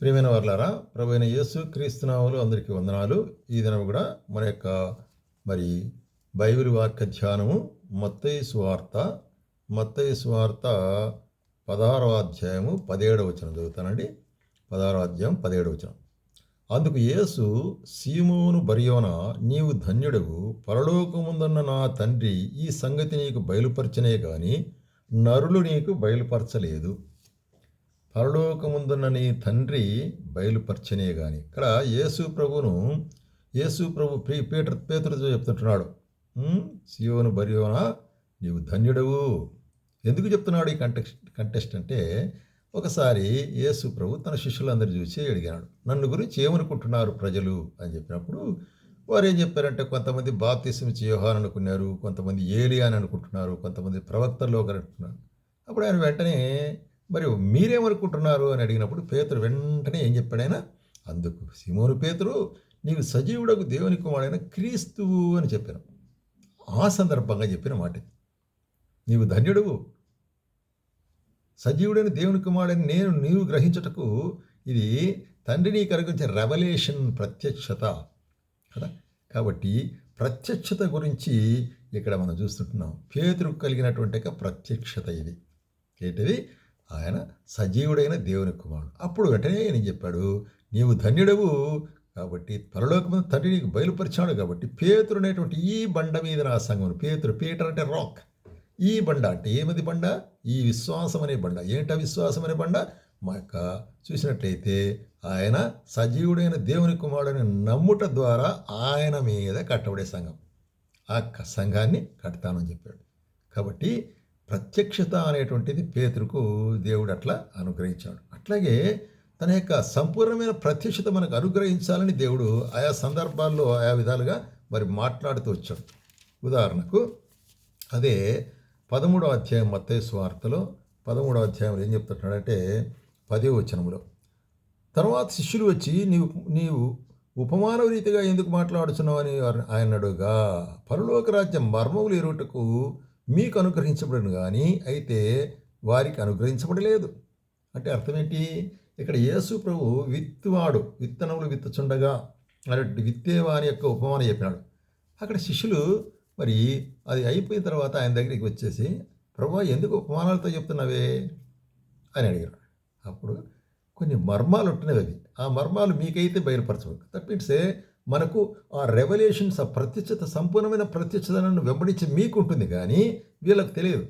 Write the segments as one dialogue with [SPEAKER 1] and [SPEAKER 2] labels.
[SPEAKER 1] ప్రియమైన వర్లారా ప్రభు అయిన యేసు క్రీస్తునాములు అందరికీ వందనాలు. ఈ దినం కూడా మన యొక్క మరి బైబిల్ వాక్య ధ్యానము మత్తయి సువార్త మత్తయి సువార్త పదహారవ అధ్యాయము పదిహేడవ వచనం చదువుతానండి. పదహారవ అధ్యాయం పదిహేడవ వచనం. అందుకు యేసు సీమోను బరియోన నీవు ధన్యుడవు. పరలోకముందున్న నా తండ్రి ఈ సంగతి నీకు బయలుపరచనే గాని నరులు నీకు బయలుపరచలేదు. పరలోకముందున్న నీ తండ్రి బయలుపరచనే గాని. ఇక్కడ యేసు ప్రభును యేసు ప్రభు ప్రీ పీటర్ పేతులతో చెప్తుంటున్నాడు. సియోను బరియోనా నీవు ధన్యుడవు. ఎందుకు చెప్తున్నాడు ఈ కంటెక్స్ట్ కంటెస్ట్ అంటే ఒకసారి యేసు ప్రభు తన శిష్యులందరూ చూసి అడిగాడు. నన్ను గురించి ఏమనుకుంటున్నారు ప్రజలు? అని చెప్పినప్పుడు వారు ఏం చెప్పారంటే కొంతమంది బాప్తిసం చేయోహాన్ అనుకున్నారు కొంతమంది ఏలియా అని అనుకుంటున్నారు కొంతమంది ప్రవక్తల్లో ఒకరు అనుకున్నారు. అప్పుడు ఆయన వెంటనే మరి మీరేమనుకుంటున్నారు? అని అడిగినప్పుడు పేతురు వెంటనే ఏం చెప్పాడైనా అందుకు సిమోను పేతురు నీవు సజీవుడకు దేవుని కుమారుడైన క్రీస్తువు అని చెప్పాను. ఆ సందర్భంగా చెప్పిన మాట నీవు ధన్యుడువు. సజీవుడైన దేవుని కుమారుడని నేను నీవు గ్రహించుటకు ఇది తండ్రిని నీకు రెవల్యూషన్ ప్రత్యక్షత కదా? కాబట్టి ప్రత్యక్షత గురించి ఇక్కడ మనం చూస్తుంటున్నాం. పేతురు కలిగినటువంటి ఒక ప్రత్యక్షత ఇది. ఏంటిది? ఆయన సజీవుడైన దేవుని కుమారుడు. అప్పుడు వెంటనే ఆయన చెప్పాడు నీవు ధన్యుడవు కాబట్టి పరలోకమైన తండ్రి నీకు బయలుపరిచాడు కాబట్టి పేతురు అనేటువంటి ఈ బండ మీద నా సంఘం పేతురు పీటర్ అంటే రాక్. ఈ బండ అంటే ఏమది బండ? ఈ విశ్వాసం అనే బండ. ఏంటా విశ్వాసం అనే బండ? మా యొక్క చూసినట్లయితే ఆయన సజీవుడైన దేవుని కుమారుడని నమ్ముట ద్వారా ఆయన మీద కట్టబడే సంఘం. ఆ క- సంఘాన్ని కడతానని చెప్పాడు. కాబట్టి ప్రత్యక్షత అనేటువంటిది పేతురుకు దేవుడు అట్లా అనుగ్రహించాడు. అట్లాగే తన యొక్క సంపూర్ణమైన ప్రత్యక్షత మనకు అనుగ్రహించాలని దేవుడు ఆయా సందర్భాల్లో ఆయా విధాలుగా మరి మాట్లాడుతూ వచ్చాడు. ఉదాహరణకు అదే పదమూడవ అధ్యాయం మత్తే స్వార్థలో పదమూడవ అధ్యాయంలో ఏం చెప్తున్నాడంటే పదే వచనంలో తర్వాత శిష్యులు వచ్చి నీవు నీవు ఉపమాన రీతిగా ఎందుకు మాట్లాడుతున్నావు అని ఆయన అడుగా పరలోక రాజ్యం మర్మములు ఎరుటకు మీకు అనుగ్రహించబడను కానీ అయితే వారికి అనుగ్రహించబడలేదు. అంటే అర్థం ఏంటి ఇక్కడ యేసు ప్రభు విత్తువాడు విత్తనములు విత్తుచుండగా అన్నట్టు విత్తేవాని యొక్క ఉపమానం చెప్పినాడు. అక్కడ శిష్యులు మరి అది అయిపోయిన తర్వాత ఆయన దగ్గరికి వచ్చేసి ప్రభా ఎందుకు ఉపమానాలతో చెప్తున్నావే? అని అడిగారు. అప్పుడు కొన్ని మర్మాలు ఉంటున్నవి అవి. ఆ మర్మాలు మీకైతే బయలుపరచవు తప్పిస్తే మనకు ఆ రెవల్యూషన్స్ ఆ ప్రత్యక్షత సంపూర్ణమైన ప్రత్యక్షతను వెంబడించి మీకు ఉంటుంది కానీ వీళ్ళకి తెలియదు.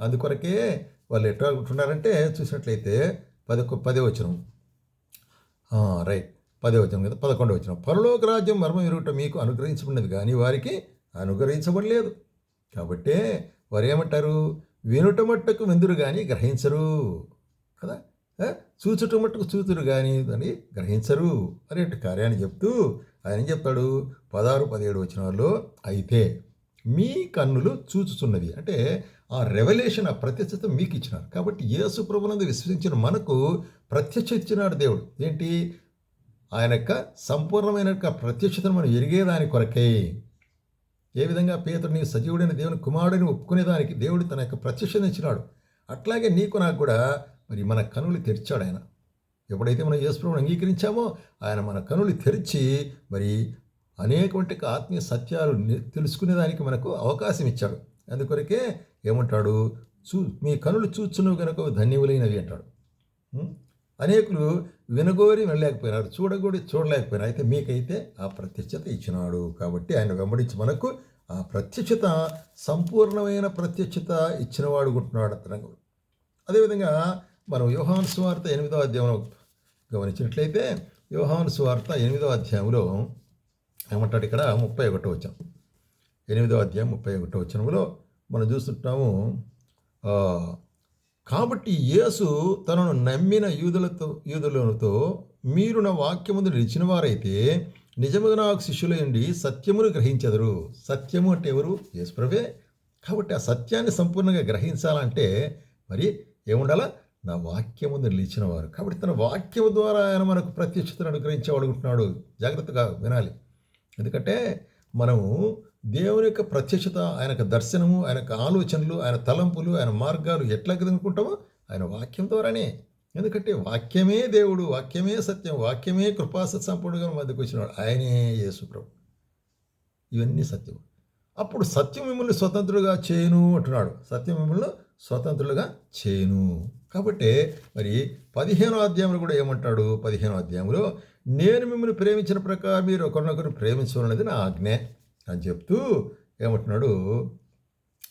[SPEAKER 1] అందుకొరకే వాళ్ళు ఎట్లా ఉంటున్నారంటే చూసినట్లయితే పదకొ పదే వచనం. రైట్ పదే వచనం కదా పదకొండు వచనం. పరలోక రాజ్యం మర్మం ఎరుగుట మీకు అనుగ్రహించబడినది కానీ వారికి అనుగ్రహించబడలేదు. కాబట్టే వారు ఏమంటారు? వినుట మట్టుకు విందురు కానీ గ్రహించరు. కదా? చూచుట మట్టుకు చూతురు కానీ దాన్ని గ్రహించరు అనేటి కార్యాన్ని చెప్తూ ఆయన ఏం చెప్తాడు? పదహారు పదిహేడు వచ్చిన వాళ్ళు అయితే మీ కన్నులు చూచుచున్నది అంటే ఆ రెవల్యూషన్ ఆ ప్రత్యక్షత మీకు ఇచ్చినారు. కాబట్టి యేసు ప్రభునందు విశ్వసించిన మనకు ప్రత్యక్ష ఇచ్చినాడు దేవుడు. ఏంటి? ఆయన యొక్క సంపూర్ణమైన ప్రత్యక్షతను మనం ఎరిగేదాని కొరకై. ఏ విధంగా పేతుడు నీ సజీవుడైన దేవుని కుమారుడిని ఒప్పుకునేదానికి దేవుడు తన యొక్క ప్రత్యక్షత ఇచ్చినాడు. అట్లాగే నీకు నాకు కూడా మరి మన కనులు తెరిచాడు ఆయన. ఎప్పుడైతే మనం యేసుప్రభుని అంగీకరించామో ఆయన మన కనులు తెరిచి మరి అనేకటువంటి ఆత్మీయ సత్యాలు తెలుసుకునేదానికి మనకు అవకాశం ఇచ్చాడు. అందుకొరకే ఏమంటాడు? చూ మీ కనులు చూచున్నవి కనుక ధన్యములైనవి అంటాడు. అనేకులు వినగోరి వెళ్ళలేకపోయినారు చూడగోడి చూడలేకపోయినా అయితే మీకైతే ఆ ప్రత్యక్షత ఇచ్చినాడు కాబట్టి ఆయన వెంబడించి మనకు ఆ ప్రత్యక్షత సంపూర్ణమైన ప్రత్యక్షత ఇచ్చినవాడు ఉంటున్నాడు అతను అదేవిధంగా మనం యోహాను సువార్త ఎనిమిదో అధ్యాయంలో గమనించినట్లయితే యోహాను సువార్త ఎనిమిదో అధ్యాయంలో ఏమంటాడు ఇక్కడ? ముప్పై ఒకటో వచ్చాం ఎనిమిదో అధ్యాయం ముప్పై ఒకటో వచనంలో మనం చూస్తుంటాము కాబట్టి యేసు తనను నమ్మిన యూదులతో యూదులతో మీరు నా వాక్యముందు నిలిచిన వారైతే నిజముగా నాకు శిష్యులయండి సత్యమును గ్రహించెదరు. సత్యము అంటే ఎవరు? యేసుప్రభే కాబట్టి ఆ సత్యాన్ని సంపూర్ణంగా గ్రహించాలంటే మరి ఏముండాలా? నా వాక్యము నిలిచిన వారు కాబట్టి తన వాక్యము ద్వారా ఆయన మనకు ప్రత్యక్షతను అనుగ్రహించేవాడు అనుకుంటున్నాడు. జాగ్రత్తగా వినాలి. ఎందుకంటే మనము దేవుని యొక్క ప్రత్యక్షత ఆయన యొక్క దర్శనము ఆయన యొక్క ఆలోచనలు ఆయన తలంపులు ఆయన మార్గాలు ఎట్లా అనుకుంటామో ఆయన వాక్యం ద్వారానే. ఎందుకంటే వాక్యమే దేవుడు వాక్యమే సత్యం వాక్యమే కృపాస సంపూర్ణంగా మధ్యకు వచ్చినాడు ఆయనే యేసు ప్రభు. ఇవన్నీ సత్యం అప్పుడు సత్యం మిమ్మల్ని స్వతంత్రులుగా చేయను అంటున్నాడు. సత్యం మిమ్మల్ని స్వతంత్రులుగా చేయను. కాబట్టి మరి పదిహేనో అధ్యాయంలో కూడా ఏమంటాడు? పదిహేనో అధ్యాయంలో నేను మిమ్మల్ని ప్రేమించిన ప్రకారం మీరు ఒకరినొకరు ప్రేమించమన్నది నా ఆజ్ఞ అని చెప్తూ ఏమంటున్నాడు?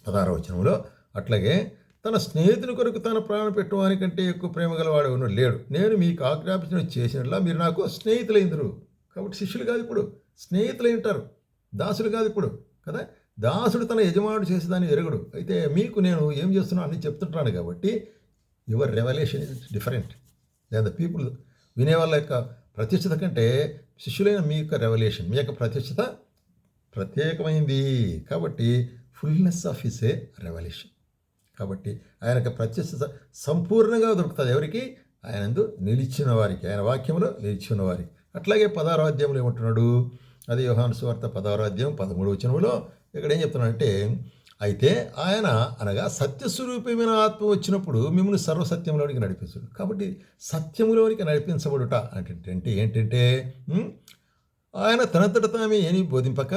[SPEAKER 1] పదహారవ వచనంలో అట్లాగే తన స్నేహితుని కొరకు తన ప్రాణం పెట్టువానికంటే ఎక్కువ ప్రేమ గలవాడు ఎవరు లేడు. నేను మీకు ఆజ్ఞాపించిన చేసినట్లా మీరు నాకు స్నేహితులైందరు. కాబట్టి శిష్యులు కాదు ఇప్పుడు. స్నేహితులై ఉంటారు. దాసులు కాదు ఇప్పుడు. కదా? దాసుడు తన యజమానుడు చేసేదాన్ని ఎరగడు. అయితే మీకు నేను ఏం చేస్తున్నాను అని చెప్తుంటాను కాబట్టి యువర్ రెవల్యూషన్ ఇస్ డిఫరెంట్. లేదా పీపుల్ వినే వాళ్ళ యొక్క ప్రతిష్టత కంటే శిష్యులైన మీ యొక్క రెవల్యూషన్ మీ యొక్క ప్రత్యక్షత ప్రత్యేకమైంది. కాబట్టి fullness of is a revolution కాబట్టి ఆయన యొక్క ప్రత్యక్షత సంపూర్ణంగా దొరుకుతుంది ఎవరికి? ఆయనందు నిలిచిన వారికి ఆయన వాక్యంలో నిలిచిన వారికి. అట్లాగే పదహారో అధ్యాయంలో ఏమంటున్నాడు? అది యోహాను సువార్త పదహారో అధ్యాయం పదమూడు వచనంలో ఇక్కడ ఏం చెప్తున్నాడంటే అయితే ఆయన అనగా సత్యస్వరూపమైన ఆత్మ వచ్చినప్పుడు మిమ్మల్ని సర్వసత్యంలోనికి నడిపించడు కాబట్టి సత్యములోనికి నడిపించబడుట అంటే అంటే ఏంటంటే ఆయన తనంతట తామే ఏమి బోధింపక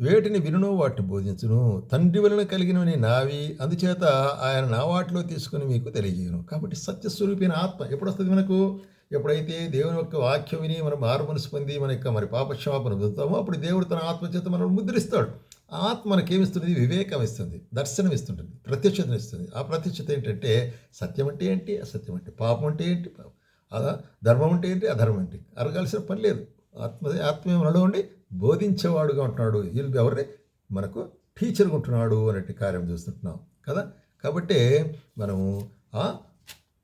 [SPEAKER 1] వేటిని వినును వాటిని బోధించును. తండ్రి వలన కలిగినవి నావి అందుచేత ఆయన నా వాటిలో తీసుకుని మీకు తెలియజేయను. కాబట్టి సత్యస్వరూపైన ఆత్మ ఎప్పుడు వస్తుంది మనకు? ఎప్పుడైతే దేవుని యొక్క వాక్యం విని మనం మారు మనసు పొంది మన యొక్క మరి పాపక్షమాపణ పొందుతామో అప్పుడు దేవుడు తన ఆత్మ చేత మనం ముద్రిస్తాడు. ఆత్మ మనకేమిస్తుంది వివేకం ఇస్తుంది దర్శనం ఇస్తుంటుంది ప్రత్యక్షతను ఇస్తుంది ఆ ప్రత్యక్షత ఏంటంటే సత్యం అంటే ఏంటి? అసత్యం అంటే పాపం అంటే ఏంటి? పాపం. అదా ధర్మం అంటే ఏంటి? అధర్మం ఏంటి? అరగాల్సిన పని లేదు. ఆత్మ ఆత్మీయ మనలో ఉండి బోధించేవాడుగా ఉంటున్నాడు. వీళ్ళు ఎవరిని? మనకు టీచర్గా ఉంటున్నాడు అనేటి కార్యం చూస్తుంటున్నాం కదా? కాబట్టి మనము ఆ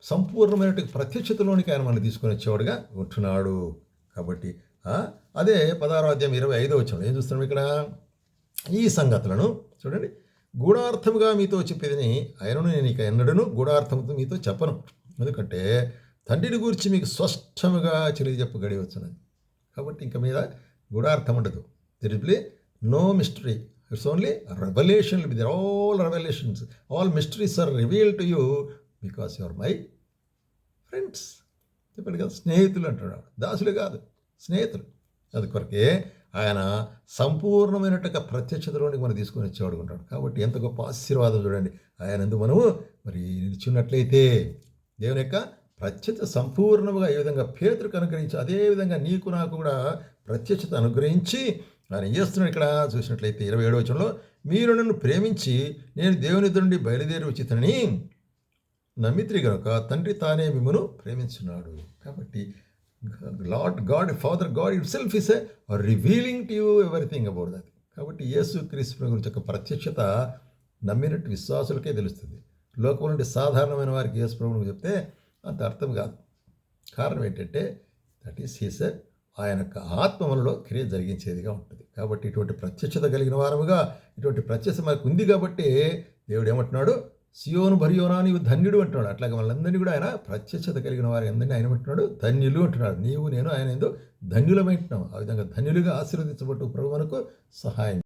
[SPEAKER 1] సంపూర్ణమైన ప్రత్యక్షతలోనికి ఆయన మనం తీసుకొని వచ్చేవాడుగా ఉంటున్నాడు. కాబట్టి అదే పదారాధ్యం ఇరవై ఐదో వచ్చాడు ఏం చూస్తున్నాం ఇక్కడ? ఈ సంగతులను చూడండి. గూఢార్థముగా మీతో చెప్పేదని ఆయనను నేను ఇక ఎన్నడను గూఢార్థంతో మీతో చెప్పను. ఎందుకంటే తండ్రిని గురించి మీకు స్పష్టముగా తెలియజెప్ప గడియవచ్చున్నది కాబట్టి ఇంక మీద గూఢార్థం ఉండదు. తిరిగి no mystery it's only revolution with all revolutions all mysteries are reveal to you because you are my friends చెప్పాడు కదా స్నేహితులు అంటున్నాడు. దాసులు కాదు స్నేహితులు. అది కొరకే ఆయన సంపూర్ణమైనట్టుగా ప్రత్యక్షతలోనికి మనం తీసుకొని వచ్చేవాడు ఉంటాడు. కాబట్టి ఎంత గొప్ప ఆశీర్వాదం చూడండి. ఆయన ఎందుకు మనము మరి నిల్చున్నట్లయితే దేవుని యొక్క ప్రత్యక్షత సంపూర్ణముగా ఏ విధంగా పేతులకు అనుగ్రహించి అదేవిధంగా నీకు నాకు కూడా ప్రత్యక్షత అనుగ్రహించి ఆయన చేస్తున్నాడు ఇక్కడ? చూసినట్లయితే ఇరవై ఏడవ వచనంలో మీరు నన్ను ప్రేమించి నేను దేవుని నుండి బయలుదేరి వచ్చితనని నమ్మిత్రి గనుక తండ్రి తానే మిమ్మను ప్రేమించున్నాడు. కాబట్టి Lord God Father God itself is a revealing to you everything about that. కాబట్టి యేసు క్రీస్తు గురించి యొక్క ప్రత్యక్షత నమ్మినట్టు విశ్వాసులకే తెలుస్తుంది. లోకంలో నుండి సాధారణమైన వారికి యేసు ప్రభువుని చెప్తే అంత అర్థం కాదు. కారణం ఏంటంటే దట్ ఈస్ హీస్ ఆయన యొక్క ఆత్మ మనలో క్రియ జరిగించేదిగా ఉంటుంది. కాబట్టి ఇటువంటి ప్రత్యక్షత కలిగిన వారముగా ఇటువంటి ప్రత్యక్షత మనకు ఉంది కాబట్టి దేవుడు ఏమంటున్నాడు? సియోను భరియోనా నీవు ధన్యుడు అంటున్నాడు. అట్లాగే వాళ్ళందరినీ కూడా ఆయన ప్రత్యక్షత కలిగిన వారి అందరినీ ఆయన అంటున్నాడు ధన్యులు అంటున్నాడు. నీవు నేను ఆయన ఏందో ధన్యులమైంటున్నాం ఆ విధంగా ధన్యులుగా ఆశీర్వదించబట్టు ప్రభు మనకు సహాయం